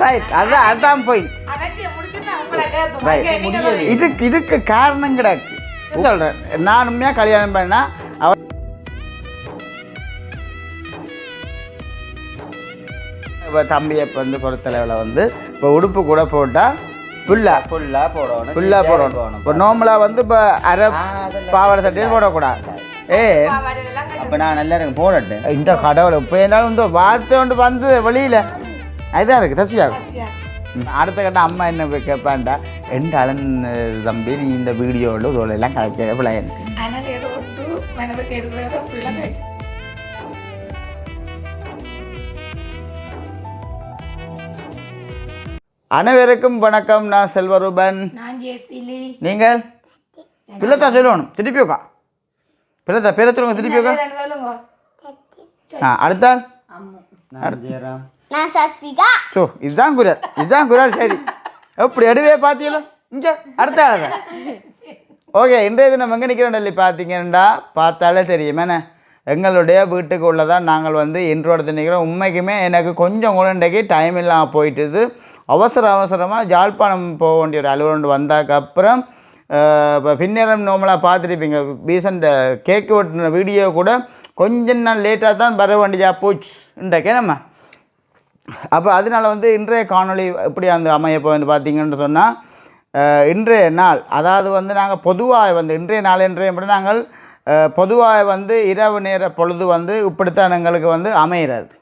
Right அதான் அதான் போய் ரைட் இதுக்கு இதுக்கு காரணம் கிடக்கு சொல்கிறேன் நான் உண்மையாக கல்யாணம் பண்ணா அவ தம்பியை வந்து பொறுத்தளவில் வந்து இப்போ உடுப்பு கூட போட்டால் ஃபுல்லாக ஃபுல்லாக போடணும். ஃபுல்லாக போடணும். இப்போ நார்மலாக வந்து இப்போ அரை பாவாடை சட்டையை போடக்கூடாது. ஏ? அப்போ நான் நல்லா இருக்கு போடட்டேன் இந்த கடவுளை இப்போ என்னாலும் இந்த வார்த்தை கொண்டு வந்து வெளியில். அதுதான் இருக்குது தசியாகும் அடுத்த கட்ட அம்மா என்ன போய் கேட்பான்டா எந்த அலன் தம்பி நீ இந்த வீடியோவில் இதோட எல்லாம் கலைக்கிற பிள்ளைங்க அனைவருக்கும் வணக்கம். நான் செல்வரூபன். நீங்கள்? பிள்ளைத்தா சொல்லணும். திருப்பி உக்கா பிள்ளைத்தா பேர சொல்லுங்க திருப்பி உக்கா சொல்லுங்க. ஆ அடுத்தால் நான் ஜெயராம். நான் சஸ்விகா. ஸோ இதுதான் குரல். இதுதான் குரல் சரி. எப்படி எடுவே பார்த்தீங்களோ இங்கே அடுத்த ஆளுங்க ஓகே இன்றைய தினம் எங்கே நிற்கிறோம் சொல்லி பார்த்தீங்கன்னா பார்த்தாலே தெரியும். என்ன? எங்களுடைய வீட்டுக்கு உள்ளதான் நாங்கள் வந்து இன்றோட நிற்கிறோம் உண்மைக்குமே எனக்கு கொஞ்சம் கூட இன்றைக்கு டைம் இல்லாமல் போயிட்டுது. அவசர அவசரமாக ஜாழ்ப்பாணம் போக வேண்டிய ஒரு அலுவலண்டு வந்தாக்கப்புறம் இப்போ பின்னேரம் நோமலாக பார்த்துருப்பீங்க. ரீசண்ட் கேக்கு வெட்டின வீடியோ கூட கொஞ்சம் நாள் லேட்டாக தான் வர வேண்டியதா போச்சு இன்றைக்கே நம்ம. அப்போ அதனால் வந்து இன்றைய காணொளி எப்படி அந்த அமைய பார்த்தீங்கன்னு சொன்னால் இன்றைய நாள் அதாவது வந்து நாங்கள் பொதுவாக வந்து இன்றைய நாள் இன்றைய படி நாங்கள் பொதுவாக வந்து இரவு நேர பொழுது வந்து இப்படித்தான் எங்களுக்கு வந்து அமைகிறது.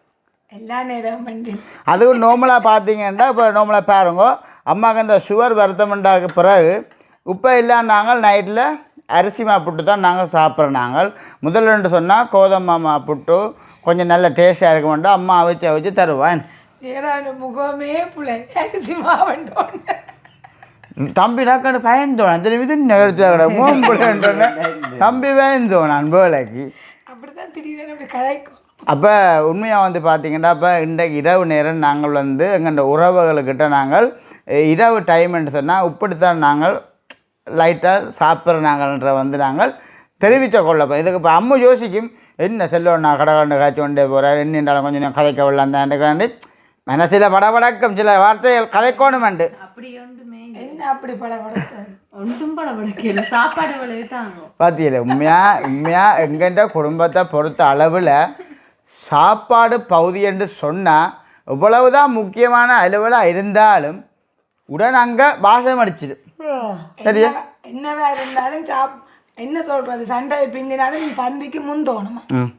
எல்லா நேரம் வண்டி அதுவும் நார்மலாக பார்த்தீங்கன்னா இப்போ நார்மலாக பாருங்க. அம்மாவுக்கு அந்த சுகர் வருத்தமெண்டாக்கு பிறகு உப்பை இல்லாம நாங்கள் நைட்டில் அரிசி மா புட்டு தான் நாங்கள் சாப்பிட்றோம் நாங்கள். முதல்ல சொன்னால் கோதம்பா மா புட்டு கொஞ்சம் நல்ல டேஸ்ட்டாக இருக்க மாட்டோம் அம்மா அவிச்சு அவிச்சு தருவான். ஏறான முகமே பிள்ளை அரிசி மாவட்டம் தம்பி டாக்டர் பயந்தோம். அந்த இது எடுத்து மூம்பிள்ளைன்றன தம்பி பயந்தோம் நான் வேலைக்கு. அப்படிதான் திடீர்னு கதைக்கும் அப்போ உண்மையாக வந்து பார்த்தீங்கன்னா அப்போ இன்றைக்கு இரவு நேரம் நாங்கள் வந்து எங்கள்ட உறவுகளுக்கிட்ட நாங்கள் இரவு டைம்னு சொன்னால் இப்படித்தான் நாங்கள் லைட்டாக சாப்பிட்ற நாங்கள்ன்ற வந்து நாங்கள் தெரிவித்த கொள்ளப்போம் இதுக்கு இப்போ அம்மு யோசிக்கும் என்ன செல்வம் நான் கடை கண்டு காய்ச்சி கொண்டே போகிறேன் என்னென்றாலும் கொஞ்சம் நான் கதைக்க தான் மனசில் படபடக்கம் சில வார்த்தைகள் கதைக்கணுமெண்டு அப்படி ஒன்றுமே என்ன அப்படி சாப்பாடு பார்த்தீங்களா உண்மையாக உண்மையாக எங்கென்ற குடும்பத்தை பொறுத்த அளவில் சாப்பாடு பகுதி என்று சொன்னால் இவ்வளவுதான் முக்கியமான அலுவலாக இருந்தாலும் உடன் அங்கே பாஷம் அடிச்சிடு சரியா? என்னவா இருந்தாலும் சாப் என்ன சொல்றது சண்டை பிந்தினாலும் பந்திக்கு முந்தோணுமா ம்.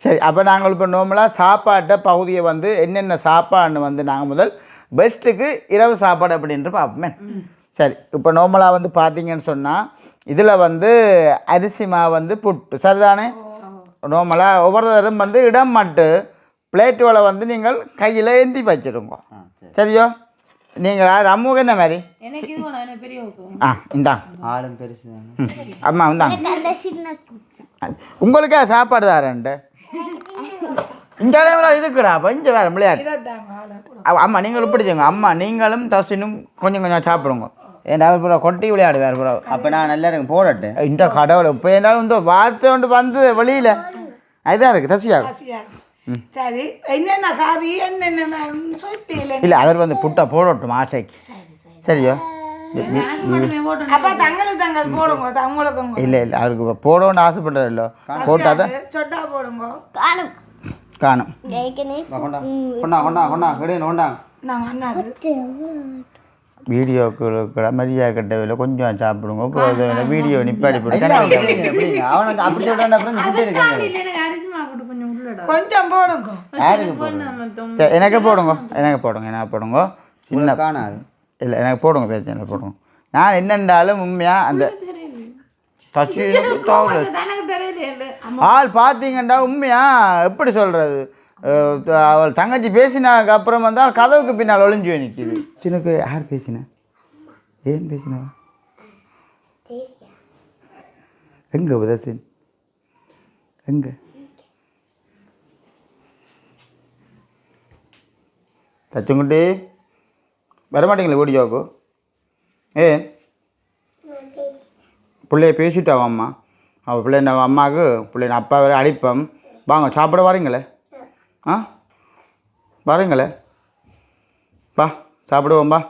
சரி அப்போ நாங்கள் இப்போ நார்மலாக சாப்பாட்டை பகுதியை வந்து என்னென்ன சாப்பாடுன்னு வந்து நாங்கள் முதல் பெஸ்ட்டுக்கு இரவு சாப்பாடு அப்படின்ட்டு பார்ப்போமே. சரி இப்போ நார்மலாக வந்து பார்த்தீங்கன்னு சொன்னால் இதில் வந்து அரிசி மாவு வந்து புட்டு சரிதானே? நார்மலாக ஒவ்வொரு தரம் வந்து இடம் மட்டு பிளேட்டுகளை வந்து நீங்கள் கையில் ஏந்தி வச்சுருங்க சரியோ? நீங்கள் அம்முக்கு என்ன மாதிரி? ஆ இந்தா. ஆளும் பெருசு அம்மா இந்தாங்க அந்த சின்ன உங்களுக்கே சாப்பாடு தாரேன்ட்டு இந்த டைமில் இருக்குடா கொஞ்சம் வேறு விளையாடு. இதாங்க ஆளை கூட. அவ- அம்மா நீங்களும் பிடிச்சங்க அம்மா நீங்களும் தசினும் கொஞ்சம் கொஞ்சம் சாப்பிடுங்க. ஏன்னா பூரா கொட்டி விளையாடு வேறு பூரா. அப்போ நான் நல்லா இருக்கு போடட்டேன் இந்த கடவுளை இப்போ இருந்தாலும் இந்த வார்த்தை கொண்டு வந்து வெளியில். அதுதான் இருக்கு. சரி. என்னென்ன காரி என்னென்ன இல்லை. அவர் வந்து புட்டை போடட்டும் ஆசைக்கு. சரியோ? எனக்கு இல்லை இல்லை. அவருக்கு போடணும்னு ஆசைப்படுறது இல்லை போட்டால் தான். போடுங்க. காணும். கொண்டா. கொண்டா கிடையாது வீடியோக்கு மரியாதை கட்டவில்லை கொஞ்சம் சாப்பிடுங்க. அப்புறம் வீடியோ நிப்பாடி கொஞ்சம் போடுங்க. யாருக்கு மொத்தம் சரி எனக்கு போடுங்க எனக்கு போடுங்க எனக்கு போடுங்க. சின்ன காணாது. இல்லை எனக்கு போடுங்க பிரச்சனை போடுங்க. நான் என்னென்றாலும் உண்மையாக அந்த தச்சு எனக்கு தெரியல ஆள் பார்த்தீங்கன்னா உண்மையா? எப்படி சொல்கிறது அவள் தங்கச்சி பேசினதுக்கு அப்புறம் வந்தால் கதவுக்கு பின்னால் ஒளிஞ்சு போய் நிற்கிது. சினுக்கு யார் பேசின? ஏன் பேசினவா எங்கே உதசின் எங்கே? தச்சுங்குட்டி வரமாட்டீங்களா வீடியோவுக்கு ஏன்? பிள்ளைய பேசிட்டாவா அம்மா? அவள் பிள்ளை நம்ம அம்மாவுக்கு பிள்ளை அப்பா வேறு அடிப்பம். வாங்க சாப்பிட வரீங்களே? ஆ? பாருங்களே பா சாப்பிடுவோம்பா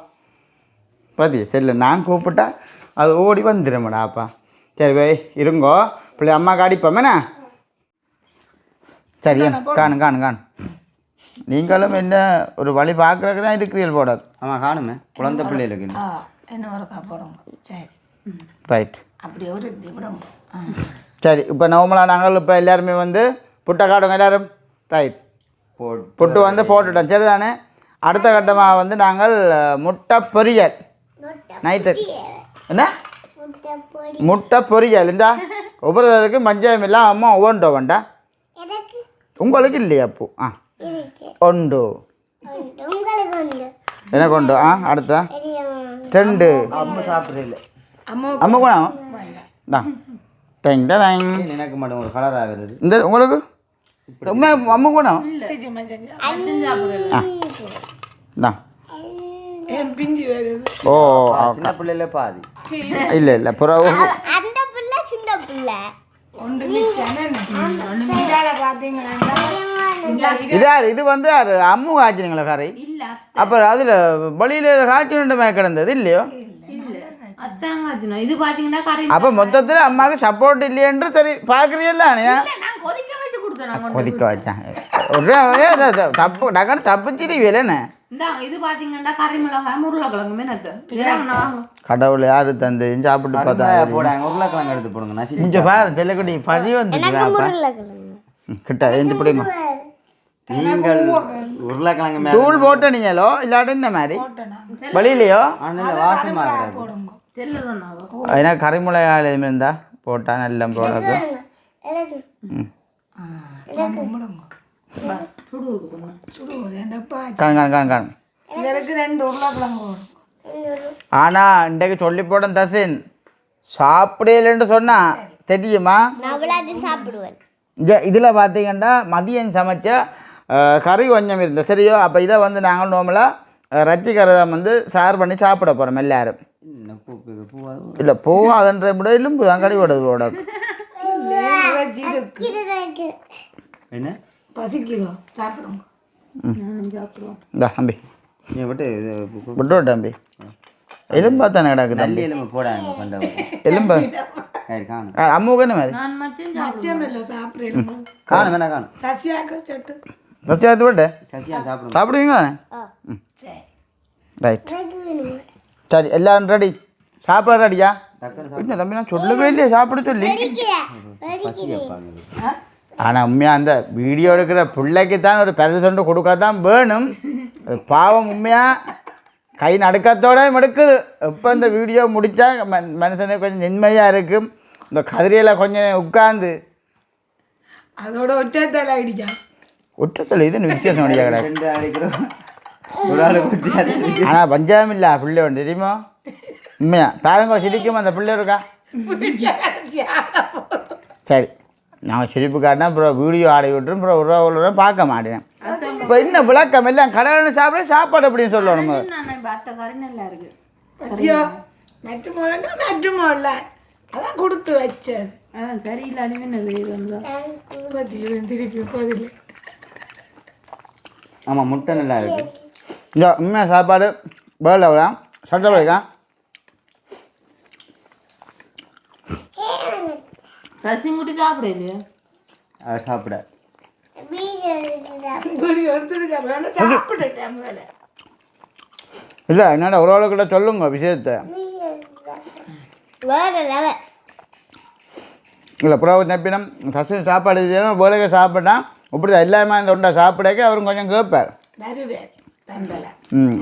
பாத்தியா? சரி நான் கூப்பிட்டா அது ஓடி வந்துடும்டாப்பா சரி வை இருங்கோ. பிள்ளை அம்மா காடிப்போமேண்ணா சரி ஏன்? காணும் காணும் காணும் நீங்களும் என்ன ஒரு வழி பார்க்குறதுக்கு தான் இருக்கிறீர்கள் போட ஆமாம் காணுமே. குழந்தை பிள்ளைகளுக்கு என்ன ஒருக்கா போடுங்க. சரி. ரைட் அப்படி ஒரு சரி இப்போ நவமலா நாங்கள் இப்போ எல்லாருமே வந்து புட்டை காடுங்க எல்லாரும். ரைட் போட்டு புட்டு வந்து போட்டுட்டோம். சரிதானே? அடுத்த கட்டமாக வந்து நாங்கள் முட்டை பொரியல் நைட்டு என்ன? முட்டை பொரியல் இந்த ஒவ்வொருத்தருக்கு மஞ்சள் எல்லாம் அம்மா ஒவ்வொன்றோ வேண்டா? உங்களுக்கு இல்லையா அப்போ ஆ. உண்டு. எனக்கு உண்டு. ஆ அடுத்த. ரெண்டு அம்மா சாப்பிட்றது இல்லை அம்மா அம்மா கூட தான் டேங் டேங். எனக்கு மட்டும் ஒரு கலராக வருது. இந்த உங்களுக்கு? அம்மா அம்மா கூட. ஓ சின்ன பிள்ளையில பாதி. இல்லை இல்லை புறவு அந்த பிள்ளை சின்ன பிள்ளை. இதா இது வந்து அது அம்மு காய்ச்சினீங்களா கரை? இல்ல அப்புறம் அதில் வழியில் காய்ச்சல் மாதிரி கிடந்தது இல்லையோ? அப்போ மொத்தத்தில் அம்மாவுக்கு சப்போர்ட் இல்லையென்று சரி. நான் கொதிக்க வச்சேன். ஒரே தப்பு டக்குன்னு தப்பிச்சிருவீலண்ணே இந்தாங்க இது பாத்தீங்கன்னா கறி மிளகாய் உருளைக்கிழங்குமே கடவுள் யாரு தந்து சாப்பிட்டு பார்த்தா போடாங்க உருளைக்கிழங்கு எடுத்து போடுங்க நசி இங்கே பாரு செல்லக்குடி பதி வந்துச்சுப்பா கிட்ட எழுந்து பிடிங்க. நீங்கள் உருளைக்கிழங்கு மேலே தூள் போட்டு நீங்களோ? இல்லாட்டி இந்த மாதிரி? போட்டேனா? வழியிலையோ? ஆனால் செல்லுறோம் ஏன்னா கறிமுளையால் எதுவுமே இருந்தா போட்டால் நல்ல போடாது. ம். ஆ கும்பிடுங்க சுடுவது கொஞ்சம் சுடுவது என்னப்பா காணு காணு காணு காணு இவருக்கு ரெண்டு உருளைக்கிழங்கு போடும் ஆனால் இன்றைக்கு சொல்லி போட்டேன் தசின் சாப்பிடலன்னு சொன்னா தெரியுமா இதில் பார்த்தீங்கன்னா மதியம் சமைச்ச கறி கொஞ்சம் இருந்தது சரியோ அப்போ இதை வந்து நாங்கள் நோமலாக ரச்சி வந்து சார் பண்ணி சாப்பிட போகிறோம் எல்லாரும்? இல்லை போகாதுன்ற விட எலும்பு தான் கழிவிடுது போட இருக்கு என்ன? பசிக்குதோ? சாப்பிடுங்க நானும் சாப்பிடுவோம் இந்த தம்பி. நீ விட்டு விட்டு விட்டு தம்பி. எலும்பா தானே கிடக்கு நல்லி எலும்பு போடாங்க கொண்ட எலும்பு? அம்முக்கு என்ன மாதிரி காணும் வேணா காணும்? சசியாக்கு விட்டு சாப்பிடுவீங்களா? சரி. ரைட். சரி எல்லாரும் ரெடி சாப்பிட ரெடியா என்ன தம்பி நான் சொல்லவே இல்லையே சாப்பிட சொல்லி. ஆனால் உண்மையாக அந்த வீடியோ எடுக்கிற பிள்ளைக்கு தான் ஒரு பெருசு தொண்டு கொடுக்க தான் வேணும். அது பாவம் உண்மையாக கை நடுக்கத்தோட எடுக்குது. எப்போ இந்த வீடியோ முடித்தா மனுஷனுக்கு கொஞ்சம் நிம்மதியாக இருக்கும் இந்த கதிரையில் கொஞ்சம் உட்காந்து அதோட ஒற்றைத்தால அடிக்கா. உற்றத்தில் இது வித்தியாசம் ஆளு குட்டியாது ஆனால் பஞ்சாயம் இல்லை பிள்ளை ஒன்று தெரியுமா? உண்மையா? பாருங்க சிரிக்கும் அந்த பிள்ளை இருக்கா? சரி. நான் சிரிப்பு காட்டினா அப்புறம் வீடியோ ஆடி விட்டுரும் அப்புறம் உறவு உறவு பார்க்க மாட்டேன். இப்போ இன்னும் விளக்கம்? எல்லாம் கடவுள் சாப்பிட சாப்பாடு அப்படின்னு சொல்லணும். மற்ற மொழ அதான் கொடுத்து வச்சது அதான் சரியில்லை அடிமே நல்லது பத்தியோ திருப்பி பதில். ஆமாம் முட்டை நல்லா இருக்கு. இந்த உண்மையாக சாப்பாடு. விடா. சட்டை வைக்கா ரசிங்குட்டி சாப்பிட இல்லையா அது சாப்பிட. இல்லை என்னடா உறவுல கிட்ட சொல்லுங்க விஷயத்தை. இல்லை புறவு நப்பினம் சசு சாப்பாடு செய்யணும் வேலைக்கு சாப்பிட்டா இப்படி தான் எல்லாமே இந்த உண்டா சாப்பிடக்க அவரும் கொஞ்சம் கேட்பார். ம்.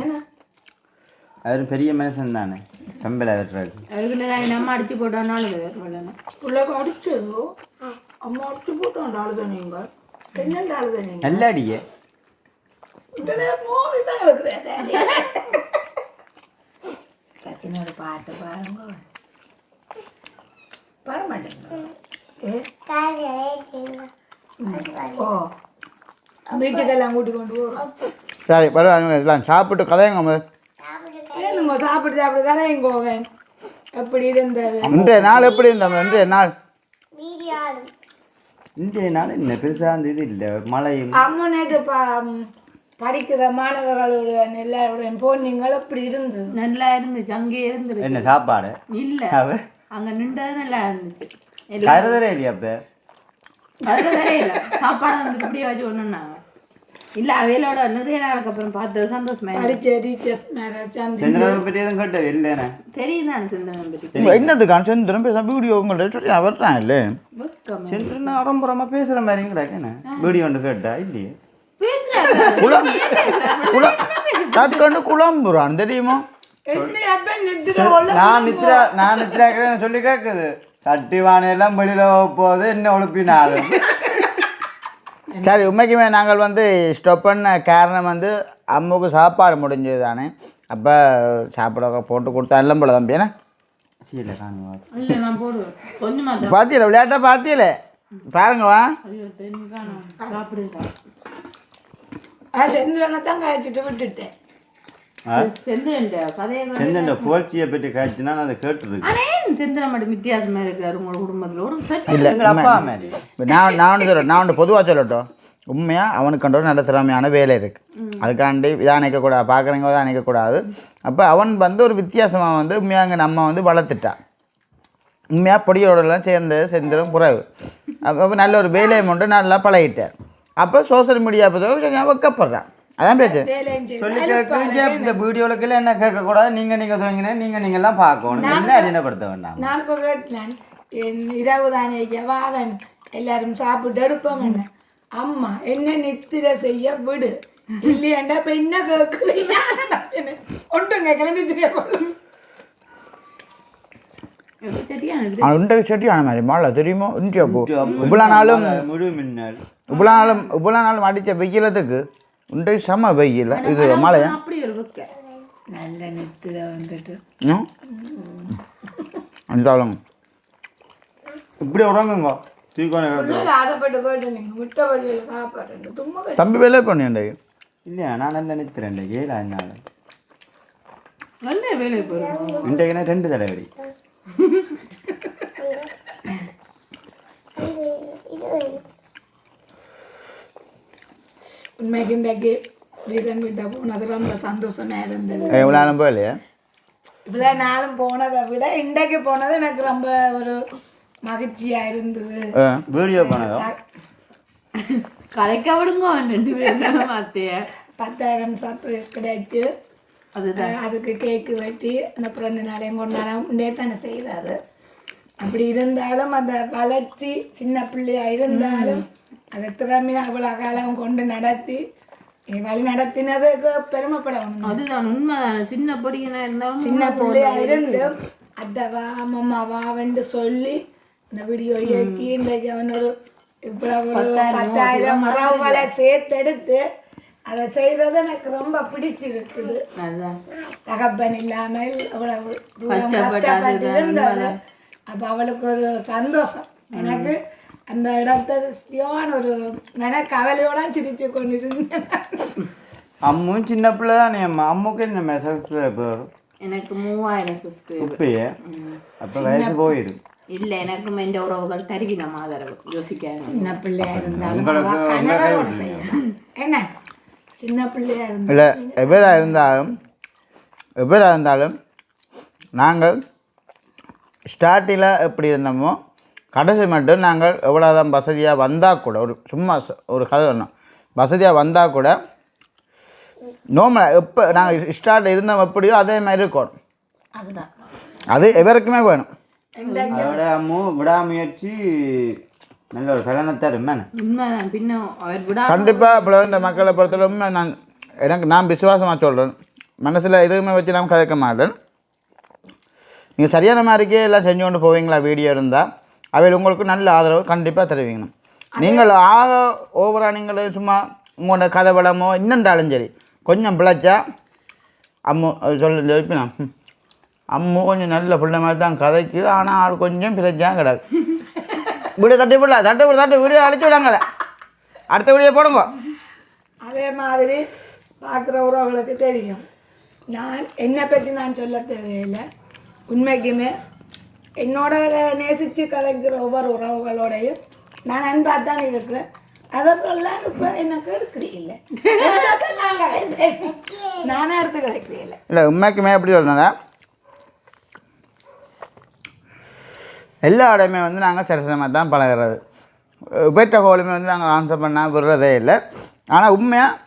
அவரும் பெரிய மனுஷன் தானே செம்பலை வெட்டுறாரு அதுக்குள்ள நம்ம அடிச்சு போட்டோம்னாலும் வேணும் பிள்ளைக்கு அடிச்சதோ? அம்மா அடிச்சு போட்டோம் அழுத நீங்க என்னென்ன அழுத நீங்க நல்ல இருக்கிறேன் சச்சினோட பாட்டு பாருங்க. பாட மாட்டேங்க ஏ? ஓ. பீச்சுக்கெல்லாம் கூட்டி கொண்டு போகிறோம் சரி பரவாயில்ல எல்லாம் சாப்பிட்டு கதையுங்க முதல் ஏனுங்க சாப்பிட்டு சாப்பிட்டு கதையும் கோவன் எப்படி இருந்தது? இன்றைய நாள் எப்படி இருந்தோம் இன்றைய நாள். இன்றைய நாள் என்ன பெருசாக அந்த இது இல்லை. மழையும். அம்மா நேற்று பா படிக்கிற மாணவர்களுடன் எல்லாருடன் போனீங்கள் அப்படி இருந்தது? நல்லா இருந்துச்சு. அங்கே இருந்துருக்கு. என்ன சாப்பாடு? இல்ல. அவ? அங்க நின்றது நல்லா இருந்துச்சு. எல்லாம் கருதலே இல்லையா அப்ப? அதுல தெரியல சாப்பாடு வந்து இப்படியே வச்சு ஒண்ணுனாங்க இல்ல அவையிலோட நிறைய நாளுக்கு அப்புறம் பார்த்தது சந்தோஷமா. படிச்ச டீச்சர்ஸ் செந்திரனை பற்றி எதுவும் கேட்டவே இல்லைண்ணே தெரியும் தான் சிந்தனை பத்தி? என்னதுக்கான செந்திரன் பேச வீடியோ உங்கள்ட்ட சொல்லி வர்றான் இல்லை வெக்கம். செந்திரன் ஆரம்பரமா பேசுற மாதிரி கிடக்குண்ணே வீடியோ ஒன்று கேட்டா இல்லையே? குழம்புறான் தெரியுமா? நான் நித்ரா நான் நித்ராக்கிறேன் சொல்லி கேட்குது சட்டி வானையெல்லாம் வெளியில போகுது என்ன உழுப்பினாலும் சரி உண்மைக்குமே நாங்கள் வந்து ஸ்டாப் பண்ண காரணம் வந்து அம்முக்கு சாப்பாடு முடிஞ்சது தானே அப்போ சாப்பாடு போட்டு கொடுத்தா எல்லாம் போல தம்பி இல்ல பார்த்தியல விளையாட்டா பார்த்தியல பாருங்க வா. செந்திரனை தான் காய்ச்சிட்டு விட்டுட்டேன். செந்தண்ட புகழ்ச்சியை பற்றி காய்ச்சினா நான் அதை கேட்டுருக்கு ஆனா ஏன் செந்திரன் மட்டும் வித்தியாசமா இருக்கிறாரு உங்களோட குடும்பத்துல. ஒரு சரி இல்லை அப்பா மாதிரி நான் நான் சொல்கிறேன் நான் பொதுவாக சொல்லட்டும். உண்மையாக அவனுக்கு கண்ட ஒரு நல்ல திறமையான வேலை இருக்குது அதுக்காண்டி இதாக நிற்கக்கூடாது பார்க்குறவங்க தான் நிற்கக்கூடாது அப்போ அவன் வந்து ஒரு வித்தியாசமாக வந்து உண்மையாக நம்ம வந்து வளர்த்துட்டான் உண்மையாக பொடியோடலாம் சேர்ந்து செந்திரும் குறைவு அப்போ நல்ல ஒரு வேலையை மட்டும் நல்லா பழகிட்டார். அப்போ சோஷியல் மீடியா பற்றி கொஞ்சம் வைக்கப்படுறான். அதான் செய்து சொல்லி கேட்க இந்த வீடியோவுக்குள்ள என்ன கேட்கக்கூடாது? நீங்கள் நீங்கள் துவங்கினேன் நீங்கள் நீங்கள்லாம் பார்க்கணும். என்ன அறிமுகப்படுத்த வேண்டாம். நான் இப்போ கேட்டேன் என் இரவு தானே அவன் எல்லாரும் சாப்பிட்டு எடுப்போம் என்ன? அம்மா என்ன நித்திர செய்ய விடு. இல்லையாண்டா இப்ப என்ன கேட்குறீங்க ஒன்றும் கேட்கல நித்திர போதும் சரியான இது. அவன் உண்டை செட்டியான மாதிரி மாலை தெரியுமோ? இன்றியா போ இவ்வளோ நாளும் முழு மின்னல். இவ்வளோ நாளும் இவ்வளோ நாளும் அடித்த வெயிலத்துக்கு உண்டை செம வெயில். இது மழையா நல்ல நித்திர வந்துட்டு. ம். அந்தாலும் இப்படி தும்மா தம்பி வேலை பண்ணியாண்டே. இல்லையா நான் நல்லா நிறுத்துறேன் ஏழா என்னால? நல்ல வேலை இன்றைக்கு ரெண்டு தலைவலி உண்மைக்கு இன்றைக்கு ரீசன் வீட்டை போனது ரொம்ப சந்தோஷமா இருந்தது எவ்வளோ நாளும் போகலையா இவ்வளோ நாளும் போனதை விட இன்றைக்கு போனது எனக்கு ரொம்ப ஒரு மகிழ்ச்சியாக இருந்தது வீடியோ பண்ணதோ கலைக்க விடுங்க ரெண்டு பேரும் வார்த்தைய பத்தாயிரம் சர்ப்ரைஸ் கிடைச்சு அதுதான் அதுக்கு கேக்கு வெட்டி அந்த பிறந்த நாளையும் கொண்டாடம் முன்னே தானே செய்தாரு அப்படி இருந்தாலும் அந்த வளர்ச்சி சின்ன பிள்ளையா இருந்தாலும் அந்த திறமையை அவ்வளோ காலம் கொண்டு நடத்தி வழி நடத்தினதுக்கு பெருமைப்படணும். அதுதான் உண்மைதானே. சின்ன படிக்கனா இருந்தாலும் சின்ன பிள்ளையா இருந்து அத்தவா அம்மம்மாவா வந்து சொல்லி இந்த வீடியோ இயக்கி இன்றைக்கு அவன் ஒரு இவ்வளவு பத்தாயிரம் உறவுகளை சேர்த்தெடுத்து அதை செய்தது எனக்கு ரொம்ப பிடிச்சிருக்குது. தகப்பன் இல்லாமல் அவ்வளவு கஷ்டப்பட்டு இருந்தது. அப்போ அவளுக்கு ஒரு சந்தோஷம். எனக்கு அந்த இடத்த சரியான ஒரு மன கவலையோட சிரிச்சு கொண்டிருந்தேன். அம்மும் சின்ன பிள்ளை தானே அம்மா. அம்முக்கு என்ன மெசேஜ் எனக்கு மூவாயிரம் இப்பயே? அப்போ வயசு போயிடும். இல்ல எனக்கும் எந்த உறவுகள் தருவின ஆதரவு யோசிக்காது. சின்ன பிள்ளையா இருந்தாலும் என்ன? சின்ன பிள்ளையா இருந்தா இல்லை எவ்வளோ இருந்தாலும் எவ்வளோ இருந்தாலும் நாங்கள் ஸ்டார்டிங்கில் எப்படி இருந்தோமோ கடைசி மட்டும் நாங்கள் எவ்வளோதான் வசதியாக வந்தால் கூட ஒரு சும்மா ஒரு கதை சொன்னோம். வசதியாக வந்தால் கூட நோமலாக எப்போ நாங்கள் ஸ்டார்ட் இருந்தோம் எப்படியோ அதே மாதிரி இருக்கணும். அதுதான். அது எவருக்குமே வேணும். அதோட அம்மு விடாமுயற்சி நல்ல ஒரு சலனத்தை கண்டிப்பாக இப்போ இந்த மக்களை பொறுத்தளவுமே நான் எனக்கு நான் விசுவாசமாக சொல்கிறேன் மனசில் எதுவுமே வச்சு நான் கதைக்க மாட்டேன் நீங்கள் சரியான மாதிரிக்கே எல்லாம் செஞ்சு கொண்டு போவீங்களா? வீடியோ இருந்தால் அவையில் உங்களுக்கு நல்ல ஆதரவு கண்டிப்பாக தருவீங்க நீங்கள் ஆக ஓவராக நீங்கள் சும்மா உங்களோட கதை வளமோ இன்னுண்டாலும் சரி கொஞ்சம் பிழைச்சா அம்மு சொல்ல ஜெயிப்பினா அம்மு கொஞ்சம் நல்ல பிள்ளை மாதிரி தான் கதைக்குது ஆனால் ஆள் கொஞ்சம் பிழைச்சா கிடையாது வீடியோ தட்டி விடல தட்டு விட தட்டு வீடியோ அழிச்சு விடாங்களே அடுத்த வீடியோ போடுங்க. அதே மாதிரி பார்க்குற உறவுகளுக்கு தெரியும். நான் என்னை பற்றி நான் சொல்ல தேவையில்லை. உண்மைக்குமே என்னோட நேசித்து கலைக்கிற ஒவ்வொரு உறவுகளோடையும் நான் அன்பாக தான் இருக்கிறேன். அதற்கெல்லாம் இப்போ எனக்கு இருக்கிறீங்க நானே எடுத்து கிடைக்கிறேன் இல்லை உண்மைக்குமே எப்படி சொல்கிறேன்னா எல்லா இடமே வந்து நாங்கள் சரிசமாக தான் பழகிறது. உபேற்ற கோலுமே வந்து நாங்கள் ஆன்சர் பண்ணால் விடுறதே இல்லை. ஆனால் உண்மையாக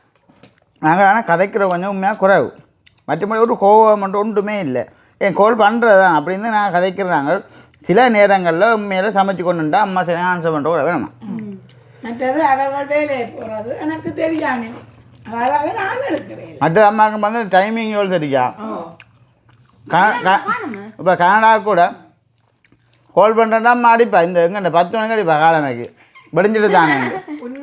நாங்கள் ஆனால் கதைக்கிற கொஞ்சம் உண்மையாக குறைவு. மற்றபடி ஒரு கோவம் மட்டும் ஒன்றுமே இல்லை. ஏன் கோல் பண்ணுறது தான் அப்படின்னு நாங்கள். கதைக்கிறாங்க சில நேரங்களில் உண்மையில் சமைச்சு கொண்டுட்டா அம்மா சரி ஆன்சர் பண்ணுற கூட வேணுமா? மற்றது அவர்கள் வேலையை போகிறது எனக்கு தெரியானே. அதாவது நான் எடுக்கிறேன். மற்ற அம்மாவுக்கு வந்து டைமிங் எவ்வளோ தெரியா இப்போ கனடா கூட கால் பண்ணுறேன்னா அம்மா அடிப்பா. இந்த எங்க இந்த பத்து மணிக்கு அடிப்பா காலமைக்கு விடிஞ்சிட்டு தானே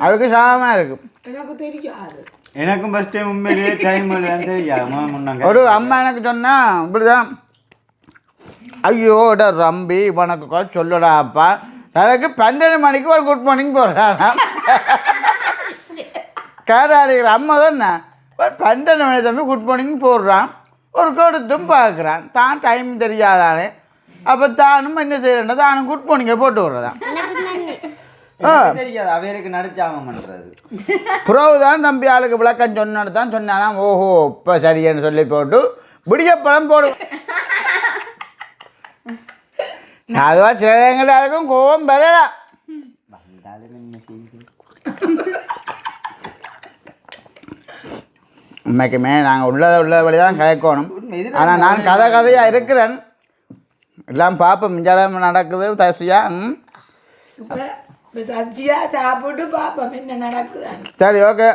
அதுக்கு சாபமாக இருக்கும் எனக்கு தெரியாது. எனக்கும் ஃபஸ்ட் டைம் உண்மையிலேயே டைம் இல்லைன்னு தெரியாது. முன்னாங்க. ஒரு அம்மா எனக்கு சொன்னா இப்படிதான். ஐயோ டா ரம்பி உனக்கு சொல்லடா அப்பா. எனக்கு பன்னெண்டு மணிக்கு ஒரு குட் மார்னிங் போடுறானா கேடாடிக்கிற அம்மா தானே? பன்னெண்டு மணி தம்பி குட் மார்னிங் போடுறான். ஒரு கொடுத்தும் பார்க்குறான். தான் டைம் தெரியாதானே. அப்போ தானும் என்ன செய்யறேன்னா தானும் குட் மார்னிங்கை போட்டு விட்றதான் தெரியாது அவையருக்கு நடிச்சாம பண்றது. புறவு தான் தம்பி ஆளுக்கு விளக்கம் சொன்னு தான் சொன்னானாம் ஓஹோ இப்போ சரின்னு சொல்லி போட்டு விடியப்பழம் போடும் அதுவா சில இருக்கும் கோவம் பெறலாம் வந்தாலும் என்ன செய்யுது உண்மைக்குமே நாங்கள் உள்ளதை உள்ளபடி தான் கேட்கணும் ஆனால் நான் கதை கதையாக இருக்கிறேன் எல்லாம் பார்ப்போம் மிஞ்சாலம் நடக்குது தசியா சச்சியா சாப்பிட்டு பார்ப்போம் என்ன நடக்குதான்னு சரி ஓகே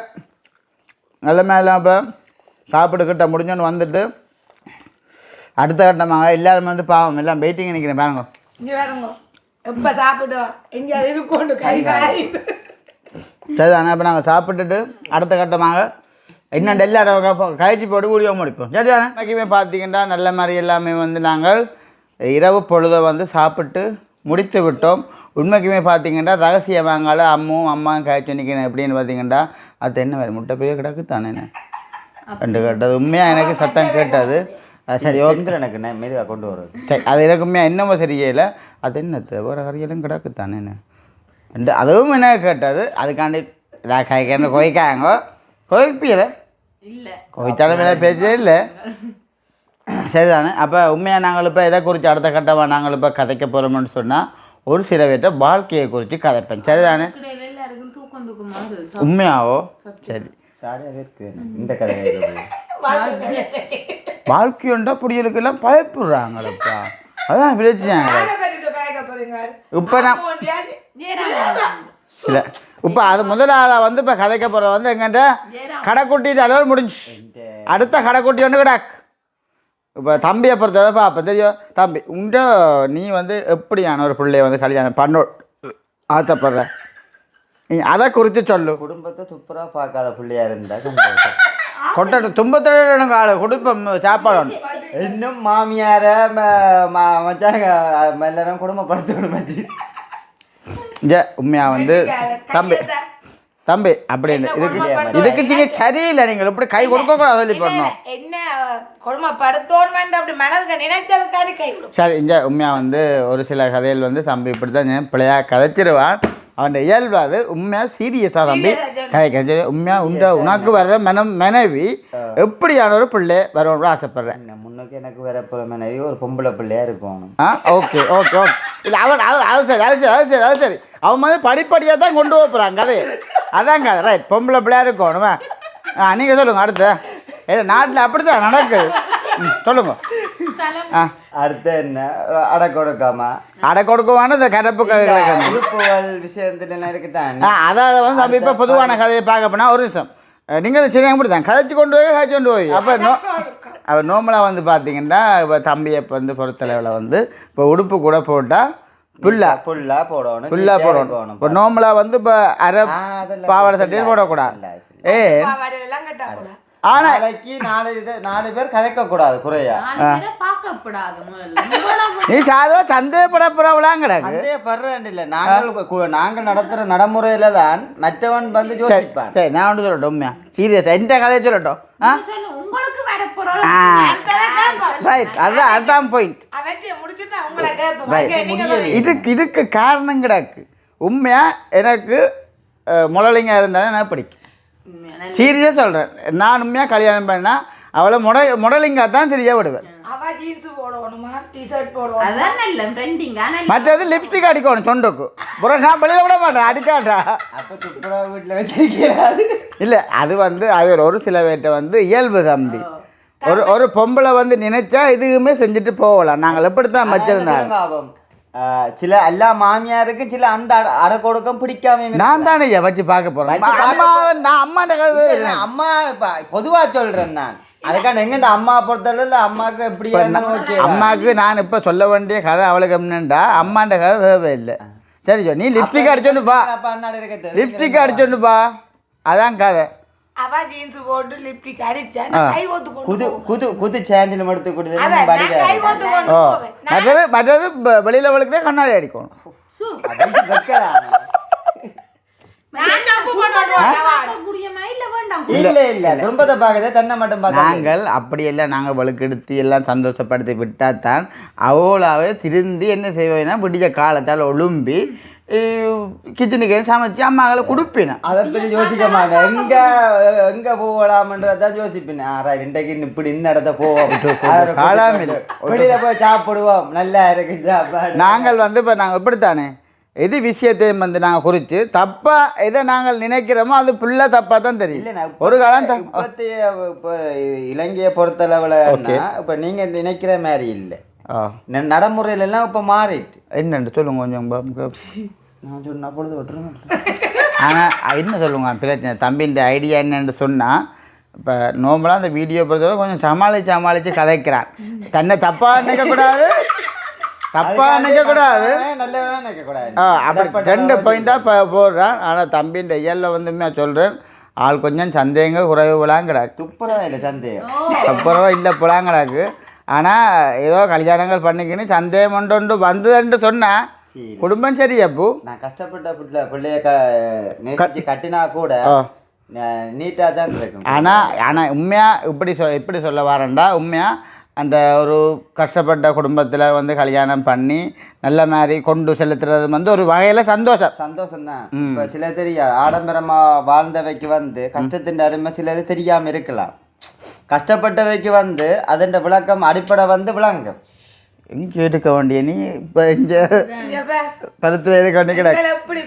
நல்ல மேலே இப்போ சாப்பிட்டுக்கிட்ட முடிஞ்சோன்னு வந்துட்டு அடுத்த கட்டமாக எல்லாரும் வந்து பாவம் எல்லாம் வெயிட்டிங் நிற்கிறேன் பாருங்க இங்கே வரங்க எப்போ சாப்பிடுவோம் எங்கேயாவது இருக்கொண்டு கை காய் சரி ஆனால் இப்போ நாங்கள் சாப்பிட்டுட்டு அடுத்த கட்டமாக இன்னும் எல்லாரும் கழிச்சு போட்டு வீடியோ முடிப்போம். சரி தானே இன்னைக்குமே பார்த்தீங்கன்னா நல்ல மாதிரி எல்லாமே வந்து நாங்கள் இரவு பொழுதை வந்து சாப்பிட்டு முடித்து விட்டோம். உண்மைக்குமே பார்த்தீங்கன்னா ரகசியமாங்கால அம்மும் அம்மாவும் காய்ச்சி நிற்கிறேன் எப்படின்னு பார்த்தீங்கன்னா அது என்ன வேறு முட்டை பெரிய கிடக்கு தானே ரெண்டு கேட்டது. உண்மையாக எனக்கு சத்தம் கேட்டது. சரி ஓகே எனக்கு நான் மெதுவாக கொண்டு வர்றது. சரி அது எனக்கு உண்மையாக இன்னமும் சரியில்லை அது என்ன ஒரு கறியெல்லாம் கிடக்கு தானே ரெண்டு அதுவும் என்ன கேட்டது? அதுக்காண்டி காய்க்கான கொய்க்காங்க? கொய்ப்பியல? இல்ல. கொய்த்தாலும் மேலே பேச்சே இல்லை. சரிதானே. அப்போ உண்மையாக நாங்கள் இப்போ எதை குறித்து அடுத்த கட்டமாக நாங்கள் இப்போ கதைக்க போகிறோம்னு சொன்னால் ஒரு சில பேர்ட்ட வாழ்க்கையை குறித்து கதைப்பேன். சரிதானே? உண்மையாவோ? சரி. இந்த கதை கேட்குறது வாழ்க்கையுண்டா புடியலுக்கெல்லாம் பயப்படுறாங்களப்பா. அதான் பிரச்சனை இப்போ நான் இல்லை. இப்போ அது முதலாவதாக வந்து இப்போ கதைக்க போகிற வந்து எங்கிட்ட கடைக்குட்டி அளவு முடிஞ்சு அடுத்த கடைக்குட்டி ஒன்று கிடாக் இப்போ தம்பியை பொறுத்தவரை பார்ப்பேன் தெரியும். தம்பி உண்ட நீ வந்து எப்படியான ஒரு பிள்ளைய வந்து கல்யாணம் பண்ண ஆசைப்படுற. நீ அதை குறித்து சொல்லு. குடும்பத்தை துப்புரா பார்க்காத பிள்ளையா இருந்தா கொட்டை துன்பத்தோட ஆளு குடும்பம் சாப்பாடு. இன்னும் மாமியார மச்சாங்க எல்லாரும் குடும்பப்படுத்தணும் மச்சி. இங்கே உண்மையாக வந்து தம்பி தம்பி அப்படின்னு இதுக்கு இதுக்கு நீங்கள் சரியில்லை நீங்கள் இப்படி கை கொடுக்கக்கூடாது சொல்லி பண்ணணும் என்ன கொடுமைப்படுத்தோன்னு அப்படி சரி இந்த உண்மையாக வந்து ஒரு சில கதைகள் வந்து தம்பி இப்படி தான் பிள்ளையாக கதைச்சிருவான். அவன் இயல்பு அது உண்மையாக சீரியஸாக தம்பி. கதை கதை உண்மையாக உண்ட உனக்கு வர்ற மனம் மனைவி எப்படியான ஒரு பிள்ளை வரணும்னு ஆசைப்படுறேன். முன்னுக்கு எனக்கு வேற போல மனைவி ஒரு பொம்பளை பிள்ளையா இருக்கணும். ஆ ஓகே ஓகே ஓகே. இல்லை அவன் அது அது சரி அது சரி அது சரி அது சரி. அவன் வந்து படிப்படியாக தான் கொண்டு அதான் கதை. ரைட் பொம்பளை பிள்ளையா இருக்கணுமா? ஆ நீங்கள் சொல்லுங்கள் அடுத்து. ஏ நாட்டில் அப்படி தான் நடக்குது. ம் சொல்லுங்க. ஆ அடுத்து என்ன அடை கொடுக்காம அடை கொடுக்குவான இந்த கரப்பு கதை உறுப்புகள் விஷயத்துல இருக்குதான் ஆ அதாவது வந்து நம்ம இப்போ பொதுவான கதையை பார்க்க போனால் ஒரு நிமிஷம் நீங்கள் சரி அப்படி தான் கதைச்சு கொண்டு போய் கதைச்சு கொண்டு போய் அப்போ நோ அவர் நோமலாக வந்து பார்த்தீங்கன்னா இப்போ தம்பியை இப்போ வந்து பொறுத்தளவில் வந்து இப்போ உடுப்பு கூட போட்டால் புல்லா புல்லா போடணும் புல்லா போடணும் இப்போ நோமலாக வந்து இப்போ அரை பாவாடை சட்டையில் போடக்கூடாது ஏ நாளைக்கு நாலு இது நாலு பேர் கதைக்க கூடாது குறையா நீ சாதுவா சந்தேகப்பட போகிறவளாம் கிடக்கு சந்தேகப்படுறேன் இல்ல நாங்கள் நாங்கள் நடத்துற நடைமுறையில தான் மற்றவன் வந்து யோசிப்பான். சரி நான் ஒன்று சொல்லட்டும் உண்மையா? சீரியஸ்? எந்த கதையை சொல்லட்டும் ஆ? ரைட் அதுதான் அதுதான் பாயிண்ட். இதுக்கு இதுக்கு காரணம் கிடக்கு. உண்மையாக எனக்கு முரளிங்க இருந்தாலும் எனக்கு பிடிக்கும். சீரியஸாக சொல்கிறேன் நான் உண்மையாக கல்யாணம் பண்ணா அவளை முட முடலிங்காக தான் தெரிய விடுவேன். மற்றது லிப்ஸ்டிக் அடிக்கணும் சொண்டுக்கு அப்புறம் நான் வெளியில் விட மாட்டேன் அடிக்காட்டா இல்லை அது வந்து அவர் ஒரு சில பேர்ட்ட வந்து இயல்பு தம்பி. ஒரு ஒரு பொம்பளை வந்து நினைச்சா இதுவுமே செஞ்சுட்டு போகலாம். நாங்கள் எப்படித்தான் வச்சிருந்தாங்க ஆபம் சில எல்லா மாமியாருக்கும் சில அந்த அட அடக்கொடுக்கம் பிடிக்காம. நான் தானே ஐயா வச்சு பார்க்க போறேன். அம்மா நான் அம்மாட்ட கதை இல்ல, அம்மா பொதுவா சொல்றேன் நான். அதுக்கான எங்க அம்மா பொறுத்தளவுல அம்மாக்கு எப்படி ஓகே? அம்மாவுக்கு நான் இப்போ சொல்ல வேண்டிய கதை அவளுக்கு என்னண்டா? அம்மாண்ட கதை தேவையில்லை சரி ஜோ, நீ லிப்ஸ்டிக் அடிச்சோன்னு பா அப்ப அண்ணாடி இருக்க லிப்ஸ்டிக் அடிச்சோன்னு பா அதான் கதை. அவ ஜீன்ஸ் போட்டு லிப்டிக் அடிச்சா. கை கொண்டு குது. குது குது சேந்தில் அதான், நான் படிக்க கை ஒத்து கொண்டு போவேன். மற்றது மற்றது வெளியில கண்ணாடி அடிக்கணும் நாங்கள் அப்படியெல்லாம் நாங்கள் வழுக்கெடுத்து எல்லாம் சந்தோஷப்படுத்தி விட்டால் தான் அவளாவே திருந்தி என்ன செய்வேன்னா விடிய காலத்தால் ஒழும்பி கிச்சனுக்கு சமைச்சு அம்மாக்களை கொடுப்பினேன் அதை பற்றி யோசிக்க மாட்டேன் எங்க எங்க போகலாம்ன்றதான் யோசிப்பேன் ஆறா இன்றைக்கு இப்படி இந்த இடத்த போவோம் காளாமில். வெளியில போய் சாப்பிடுவோம் நல்லா இருக்கு சாப்பாடு நாங்கள் வந்து இப்போ நாங்கள் இப்படித்தானே எது விஷயத்தையும் வந்து நாங்கள் குறித்து தப்பாக எதை நாங்கள் நினைக்கிறோமோ அது ஃபுல்லாக தப்பாக தான் தெரியும் ஒரு காலம் இப்போ இலங்கையை பொறுத்தளவுல இப்ப நீங்க நினைக்கிற மாதிரி இல்லை ஆ. ந- நடைமுறையில எல்லாம் இப்ப மாறிட்டு. என்னண்டு சொல்லுங்க கொஞ்சம் நான் சொன்ன பொழுது விட்டுருங்க ஆனால் என்ன சொல்லுங்க பிரச்சனை? தம்பின்ற ஐடியா என்னன்னு சொன்னால் இப்போ நோம்பலாக அந்த வீடியோ பொறுத்தவரை கொஞ்சம் சமாளித்து சமாளித்து கதைக்கிறான். தன்னை தப்பாக நினைக்கக்கூடாது. தப்பாக நினைக்கக்கூடாது. நல்லவனா நினைக்க கூடாது ஆ அப்படி ரெண்டு பாயிண்ட்டாக இப்போ போடுறான். ஆனால் தம்பின்ற இயலில் வந்து சொல்கிறேன் ஆள் கொஞ்சம் சந்தேகங்கள் குறைவு விளாங்கிறாக்கு துப்புரவா இல்லை சந்தேகம். அப்புறம் இல்லை புலாங்கடாக்கு. ஆனால் ஏதோ கல்யாணங்கள் பண்ணிக்கின்னு சந்தேகம் ஒன்று ஒன்று வந்ததுன்னு சொன்னால் சரி. குடும்பம் சரியப்பூ நான் கஷ்டப்பட்ட பிள்ளை பிள்ளைய கட்டினா கூட ஆ. நீட்டா தான் இருக்கும் ஆனால் ஆனால் உண்மையாக இப்படி சொல் இப்படி சொல்ல வரேன்டா. உண்மையாக அந்த ஒரு கஷ்டப்பட்ட குடும்பத்தில் வந்து கல்யாணம் பண்ணி நல்ல மாதிரி கொண்டு செலுத்துறது வந்து ஒரு வகையில் சந்தோஷம். சந்தோஷம் தான் இப்ப சில தெரியாது ஆடம்பரமா வாழ்ந்தவைக்கு வந்து கஷ்டத்தின் அருமை சிலது தெரியாம இருக்கலாம். கஷ்டப்பட்டவைக்கு வந்து அதன் விளக்கம் அடிப்படை வந்து விளங்கும். எங்கே இருக்க வேண்டிய நீ இப்போ இங்கே இங்க பார். பருத்தில் இருக்க வேண்டிய கிடக்கு.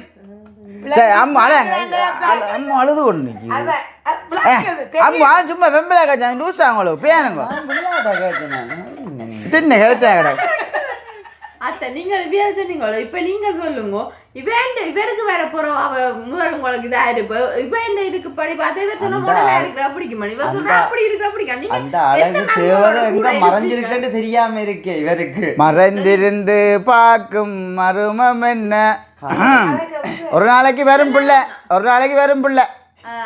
அம்மா அம்மா அழுது கொண்டு. அம்மா சும்மா வெம்பலை கச்சாங்க லூஸ் ஆங்களோ பேனுங்க? தின்ன கிடைச்சா கிடக்கு. அத்தை நீங்க வேற சொன்னீங்களோ? இப்ப நீங்க சொல்லுங்க. இவன் இவருக்கு வேற போறோம்? அவ முதல் உங்களுக்கு இதா இருப்பு. இப்ப இந்த இதுக்கு படி? பார்த்தா இவர் சொன்ன மாடலா இருக்கிறா? பிடிக்குமா இவர் சொல்றா அப்படி இருக்கிறா பிடிக்கா? நீங்க அந்த அழகு தேவதை எங்க மறைஞ்சிருக்குன்னு தெரியாம இருக்கே இவருக்கு. மறைந்திருந்து பார்க்கும் மருமம் என்ன? ஒரு நாளைக்கு வரும் பிள்ளை ஒரு நாளைக்கு வரும் பிள்ளை.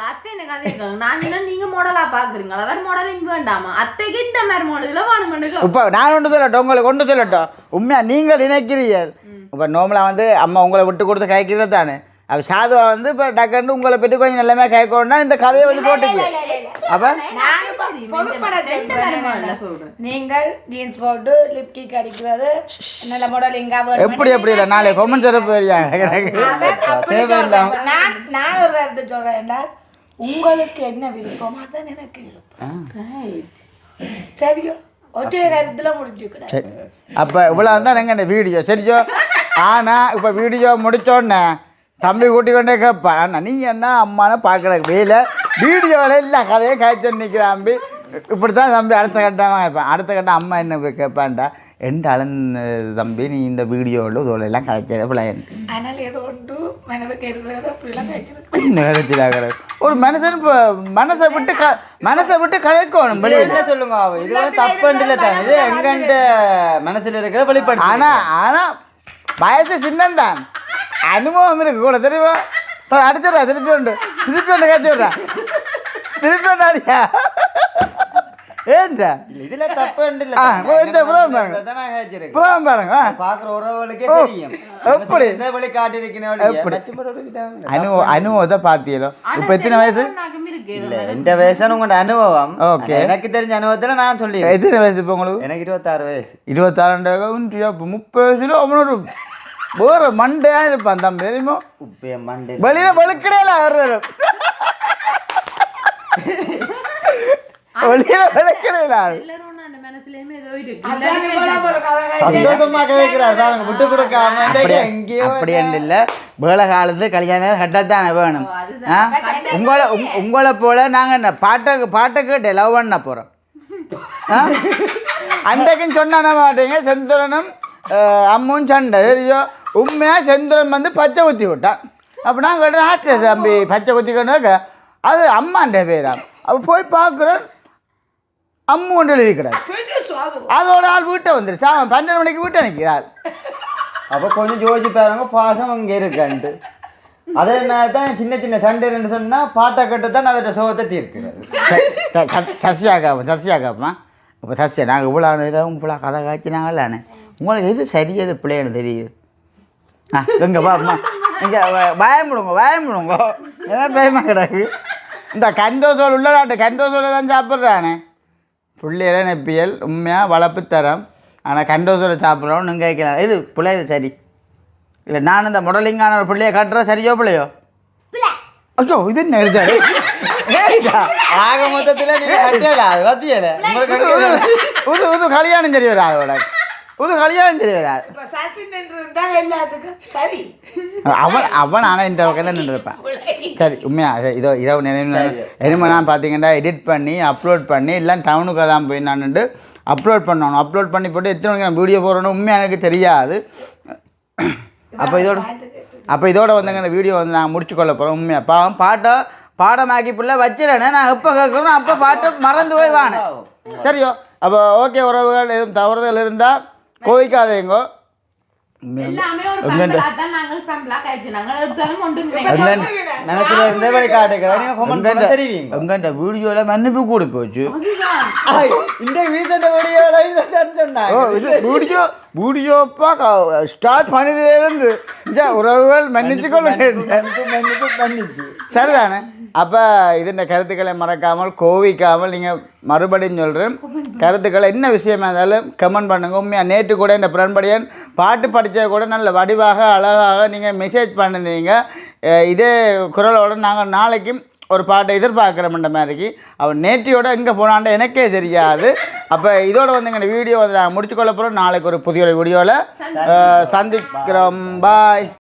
அத்தை என்ன கதை இருக்காங்க? நான் சொன்னா நீங்க மாடலா பாக்குறீங்களா? அவர் மாடலிங் வேண்டாமா? அத்தைக்கு இந்த மாதிரி மாடல வாணுங்க. இப்போ நான் ஒன்று சொல்லட்டும் உங்களை கொண்டு சொல்லட்டும். உண்மையா நீங்கள் நினைக்கிறீர்கள். இப்போ நோமலாக வந்து அம்மா உங்களை விட்டு கொடுத்து கைக்கிறது தானே? அப்போ சாதுவா வந்து இப்போ டக்குன்னு உங்களை பற்றி கொஞ்சம் நல்லமே கைக்கோன்னா இந்த கதையை வந்து போட்டுக்கு. அப்போ? நீங்கள் ஜீன்ஸ் போட்டு லிப்டிக் அடிக்கிறது நல்ல எப்படி எப்படி இல்லை? நாளை கொமன் சிறப்பு தேவையில்லாம. நான் நான் ஒரு கருத்து சொல்றேன்டா உங்களுக்கு என்ன விருப்பமோ அதான் எனக்கு விருப்பம் சரியோ? ஒற்றை கருத்துல முடிச்சுக்கிறேன் சரி. அப்போ இவ்வளோ தான் எங்க இந்த வீடியோ சரியோ? ஆனால் இப்போ வீடியோ முடிச்சோடனே தம்பி கூட்டிக்கொண்டே கேட்பான் அண்ணா நீ என்ன அம்மானு பார்க்குற வெயில் வீடியோவில் இல்லை கதையும் காய்ச்சல் நிற்கிறாம்பி இப்படி தான் தம்பி அடுத்த கட்டமாக கேட்பான் அடுத்த கட்டம் அம்மா என்ன போய் கேட்பான்டா என்றாலும் தம்பி நீ இந்த வீடியோவில் தோலையெல்லாம் கலைச்சிட பிள்ளையன் நேரத்தில் ஒரு மனுஷன் இப்போ மனசை விட்டு க மனசை விட்டு கலக்கணும் வெளியில். சொல்லுங்க அவ? இது வந்து தப்புன்றில் தான். இது எங்கன்ட்டு மனசில் இருக்கிற வெளிப்பாடு ஆனால் ஆனால் வயசு சின்னம்தான். அனுபவம் இருக்கு கூட தெரியுமா? இப்போ அடிச்சிடுறா திருப்பி உண்டு திருப்பி உண்டு கட்டிடுறா திருப்பி உண்டு அடியா? ஏன்டா? இதுல தப்புன்றில ஆ, இந்த புறம் பாருங்க. புறம் பாருங்க. பாக்குற உறவுகளுக்கே தெரியும். எப்படி? எந்த வழி காட்டி எப்படி? இருக்கணும் அனுபவம் அனுபவத்தை பார்த்தீங்களோ இப்போ எத்தனை வயசு? இருக்கு. இல்ல இந்த வயசான உங்களோட அனுபவம். Okay. எனக்கு தெரிஞ்ச அனுபவத்துல நான் சொல்லி எத்தனை வயசு இப்போ உங்களுக்கு? எனக்கு இருபத்தாறு வயசு. இருபத்தாறாண்டாக முப்பது வயசுல அவனோட வேற மண்டையாக இருப்பான் தம்பி தெரியுமா? உப்பே மண்டை. வெளியில வெளுக்கடையில வருது ஒளிய விளக்கடையில. சந்தோஷமா கேட்கிறார் பாருங்க விட்டு கொடுக்காம எங்கேயோ அப்படி இல்லை வேலை காலத்து கல்யாணம் கட்டத்தானே வேணும். ஆ? உங்களை உங்- உங்களை போல நாங்கள் என்ன பாட்டை பாட்டை கேட்டு லவ் பண்ண போகிறோம் அன்றைக்கும் சொன்ன மாட்டீங்க? செந்துரனும் அம்மும் சண்டை ஐயோ உண்மையாக செந்துரன் வந்து பச்சை குத்தி விட்டான். அப்போ நான் கேட்டேன் ஆச்சு தம்பி பச்சை குத்திக்கணும் அது அம்மாண்ட பேரா? அப்போ போய் பார்க்குறேன் அம்மு ஒன்று எழுதி கிடாது வீட்டு சுவாது. அதோட ஆள் வீட்டை வந்துருச்சு அவன் பன்னெண்டு மணிக்கு வீட்டை நிற்கிறாள். அப்ப கொஞ்சம் யோசிச்சு பாருங்க பாசம் அங்க இருக்கான்ட்டு. அதே மாதிரி தான் சின்ன சின்ன சண்டைன்னு சொன்னா பாட்டை கட்டு தான் அவர்கிட்ட சோகத்தை தீர்க்கிறது. சசியா காப்போம் சசியா காப்போமா இப்போ சசியா நாங்கள் இவ்வளோ நேரம் இவ்வளோ கதை காய்ச்சினாங்கல்லானே உங்களுக்கு எது சரி எது பிள்ளைன்னு தெரியுது? எங்க பா அம்மா. இங்கே பயமுடுங்க பயமுடுங்க. ஏதாவது பயமா கிடக்கு? இந்த கண்டோசோல் உள்ள நாட்டு கண்டோசோலை தான் சாப்பிட்றானே. பிள்ளையில நெப்பியல் உண்மையாக வளர்ப்பு தரம். ஆனால் கண்டோசோலை சாப்பிட்றோம் நீங்கள் வைக்கலாம் இது பிள்ளை இது சரி. இல்லை நான் இந்த முடலிங்கான ஒரு பிள்ளைய கட்டுறேன் சரியோ பிள்ளையோ? ஐயோ இது என்ன எழுதாரு. ஆக மொத்தத்துல நீங்க கட்டல அது பத்தியல உங்களுக்கு உது உது கல்யாணம் சரி வராது உனக்கு? உது கல்யாணம் சரி. அவன் அவன் ஆனால் இந்த பக்கம் தான் நின்றுருப்பான். சரி உண்மையா? சரி, இதோ இதோ நினைவு நான் பார்த்தீங்கன்னா எடிட் பண்ணி அப்லோட் பண்ணி எல்லாம் டவுனுக்கு தான் போய் நான் அப்லோட் பண்ணணும். அப்லோட் பண்ணி போட்டு எத்தனை மணிக்கு நான் வீடியோ போடணும் உண்மையாக எனக்கு தெரியாது. அப்போ இதோட அப்போ இதோட வந்துங்க இந்த வீடியோ வந்து நான் முடிச்சு கொள்ள போகிறோம் உண்மையாக பாவம் பாட்டை பாடமாக்கி பிள்ளை வச்சிடனே நான் எப்போ கேட்குறோம் அப்போ பாட்டை மறந்து போய் வானேன் சரியோ? அப்போ ஓகே உறவுகள் எதுவும் தவறுதல் இருந்தால் கோவிக்காதேங்கோ வீடியோவில் மன்னிப்பு கூடி போச்சு இந்த வீசண்ட வீடியோல வீடியோ வீடியோப்பா ஸ்டார்ட் பண்ணதுலேருந்து உறவுகள் மன்னிச்சு கொள்ளுங்க மன்னிப்பு மன்னிப்பு சரிதானே அப்போ இதன் கருத்துக்களை மறக்காமல் கோவிக்காமல் நீங்கள் மறுபடியும் சொல்கிறேன் கருத்துக்களை என்ன விஷயமா இருந்தாலும் கமெண்ட் பண்ணுங்கள் உண்மையாக நேற்று கூட இந்த பிரன்படியன் பாட்டு படித்தா கூட நல்ல வடிவாக அழகாக நீங்கள் மெசேஜ் பண்ணியிருந்தீங்க இதே குரலோட நாங்கள் நாளைக்கும் ஒரு பாட்டை எதிர்பார்க்குறோம்ன்ற மாதிரிக்கு அவன் நேற்றியோட எங்கே போனான்ட எனக்கே தெரியாது. அப்போ இதோட வந்து எங்கள் வீடியோ வந்து நாங்கள் முடிச்சுக்கொள்ள போகிறோம் நாளைக்கு ஒரு புதிய வீடியோவில் சந்திக்கிறோம். பாய்